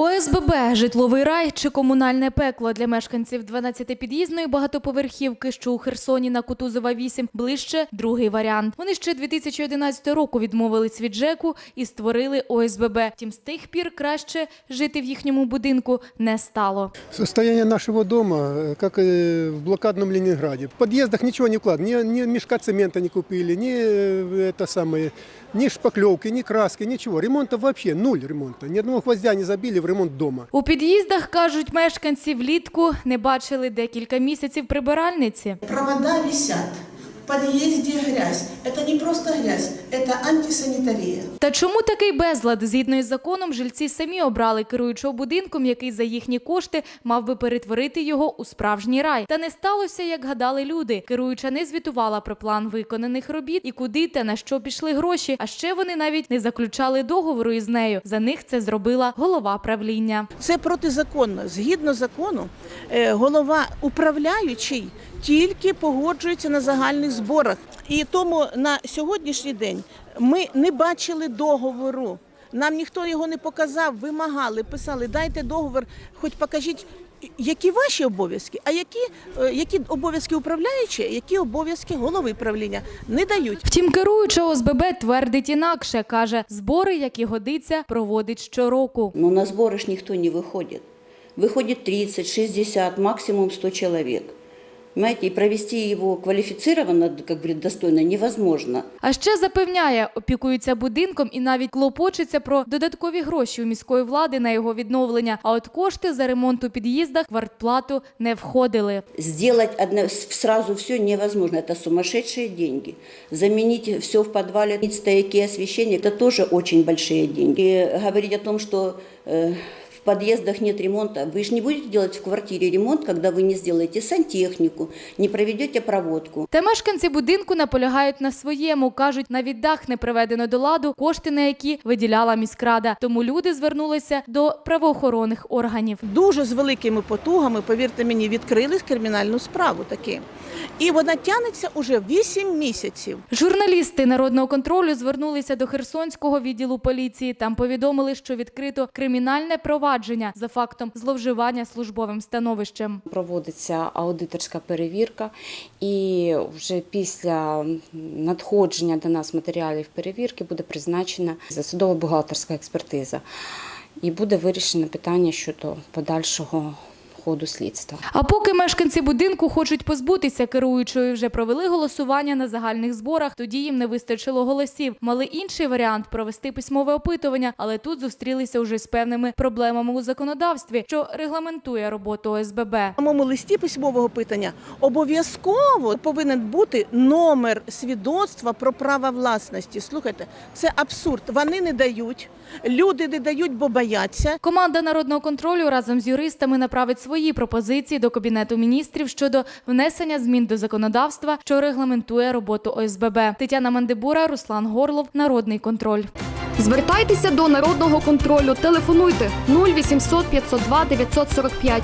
ОСББ, житловий рай чи комунальне пекло для мешканців 12-під'їзної багатоповерхівки, що у Херсоні на Кутузова 8, ближче другий варіант. Вони ще 2011 року відмовились від ЖЕКу і створили ОСББ. Втім, з тих пір краще жити в їхньому будинку не стало. Состояние нашего дома, э, как и в блокадном Ленинграде. В подъездах ничего не вкладывали, ни, ни мешка цемента не купили, ни, э, это самое, ни шпаклевки, ни краски, ничего. Ремонта вообще нуль ремонта. Ни одного гвоздя не забили в ремонт дома. У під'їздах кажуть, мешканці влітку не бачили декілька місяців прибиральниці. Провода висят. В подъезде грязь. Это не просто грязь, это антисанитария. Та чому такий безлад? Згідно із законом, жильці самі обрали керуючого будинком, який за їхні кошти мав би перетворити його у справжній рай. Та не сталося, як гадали люди. Керуюча не звітувала про план виконаних робіт і куди та на що пішли гроші. А ще вони навіть не заключали договору із нею. За них це зробила голова правління. Це протизаконно. Згідно закону, е, голова управляючий тільки погоджується на загальних зборах. І тому на сьогоднішній день ми не бачили договору. Нам ніхто його не показав, вимагали, писали, дайте договор, хоч покажіть, які ваші обов'язки, а які, е, які обов'язки управляючі, які обов'язки голови правління не дають. Втім, керуюча ОСББ твердить інакше. каже, збори, як і годиться, проводить щороку. Но на сборы ж никто не выходит. Выходит 30, 60, максимум 100 человек. Понимаете, и провести его квалифицированно, как говорит, достойно невозможно. А ще запевняє, опікується будинком і навіть клопочеться про додаткові гроші у міської влади на його відновлення. А от кошти за ремонт у під'їздах в квартплату не входили. Сделать одно, сразу все невозможно. Это сумасшедшие деньги. Заменить все в подвале, стояки освещения, это тоже очень большие деньги. И говорить о том, что э, в подъездах нет ремонта. Вы же не будете делать в квартире ремонт, когда вы не сделаете сантехнику, не проведете проводку. Та мешканці будинку наполягають на своєму. кажуть, навіть дах не приведено до ладу, кошти на які виділяла міськрада. Тому люди звернулися до правоохоронних органів. дуже з великими потугами, повірте мені, відкрили кримінальну справу таки. І вона тягнеться уже 8 місяців. Журналісти народного контролю звернулися до Херсонського відділу поліції. Там повідомили, що відкрито кримінальне провадження за фактом зловживання службовим становищем. проводиться аудиторська перевірка, і вже після надходження до нас матеріалів перевірки буде призначена засудово бухгалтерська експертиза. І буде вирішено питання щодо подальшого ходу слідства. А поки мешканці будинку хочуть позбутися керуючої, вже провели голосування на загальних зборах. Тоді їм не вистачило голосів. Мали інший варіант провести письмове опитування, але тут зустрілися вже з певними проблемами у законодавстві, що регламентує роботу ОСББ. В моєму листі письмового питання обов'язково повинен бути номер свідоцтва про право власності. Слухайте, це абсурд. Вони не дають, люди не дають, бо бояться. Команда народного контролю разом з юристами направить свої пропозиції до кабінету міністрів щодо внесення змін до законодавства, що регламентує роботу ОСББ. Тетяна Мандибура, Руслан Горлов, Народний контроль. Звертайтеся до народного контролю. Телефонуйте 0800 502 945